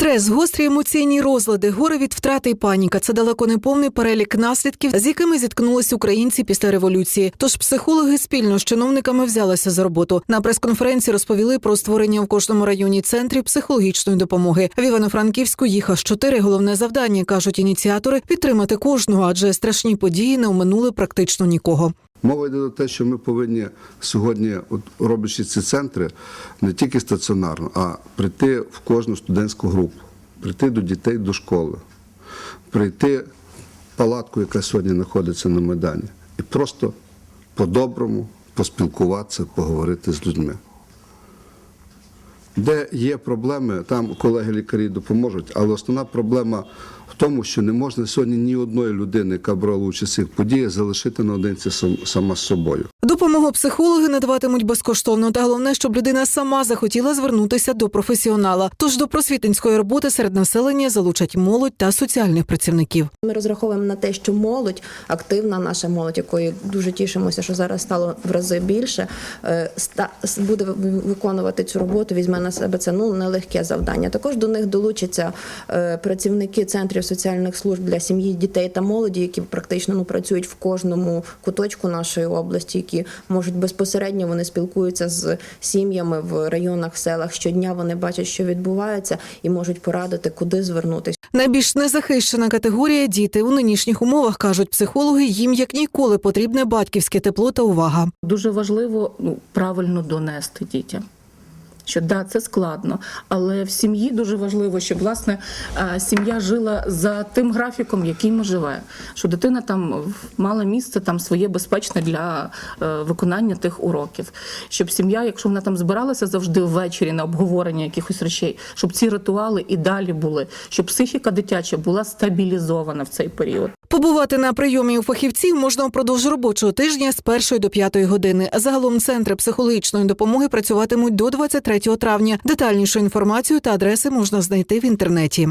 Стрес, гострі емоційні розлади, горе від втрати і паніка це далеко не повний перелік наслідків, з якими зіткнулись українці після революції. Тож психологи спільно з чиновниками взялися за роботу. На прес-конференції розповіли про створення в кожному районі центрів психологічної допомоги. В Івано-Франківську їх аж чотири головне завдання кажуть ініціатори підтримати кожного, адже страшні події не оминули практично нікого. Мова йде про те, що ми повинні сьогодні, от, роблячи ці центри, не тільки стаціонарно, а прийти в кожну студентську групу, прийти до дітей до школи, прийти в палатку, яка сьогодні знаходиться на Майдані, і просто по-доброму поспілкуватися, поговорити з людьми. Де є проблеми, там колеги-лікарі допоможуть, але основна проблема в тому, що не можна сьогодні ні одної людини, яка брала участь в цих подіях, залишити наодинці сам- сама з собою. Допомогу психологи надаватимуть безкоштовно, та головне, щоб людина сама захотіла звернутися до професіонала. Тож до просвітницької роботи серед населення залучать молодь та соціальних працівників. Ми розраховуємо на те, що молодь, активна наша молодь, якої дуже тішимося, що зараз стало в рази більше, е, буде ви- виконувати цю роботу, візьме на себе це ну нелегке завдання. Також до них долучаться е, працівники центрів соціальних служб для сім'ї, дітей та молоді, які практично ну працюють в кожному куточку нашої області, які можуть безпосередньо вони спілкуються з сім'ями в районах, селах. Щодня вони бачать, що відбувається, і можуть порадити, куди звернутися. Найбільш незахищена категорія діти у нинішніх умовах кажуть психологи. Їм як ніколи потрібне батьківське тепло та увага. Дуже важливо ну, правильно донести дітям. Що да, це складно, але в сім'ї дуже важливо, щоб власне сім'я жила за тим графіком, яким живе. Що дитина там мала місце там своє безпечне для е, виконання тих уроків. Щоб сім'я, якщо вона там збиралася завжди ввечері на обговорення якихось речей, щоб ці ритуали і далі були, щоб психіка дитяча була стабілізована в цей період. Побувати на прийомі у фахівців можна впродовж робочого тижня з 1 до 5 години. Загалом центри психологічної допомоги працюватимуть до 23 травня. Детальнішу інформацію та адреси можна знайти в інтернеті.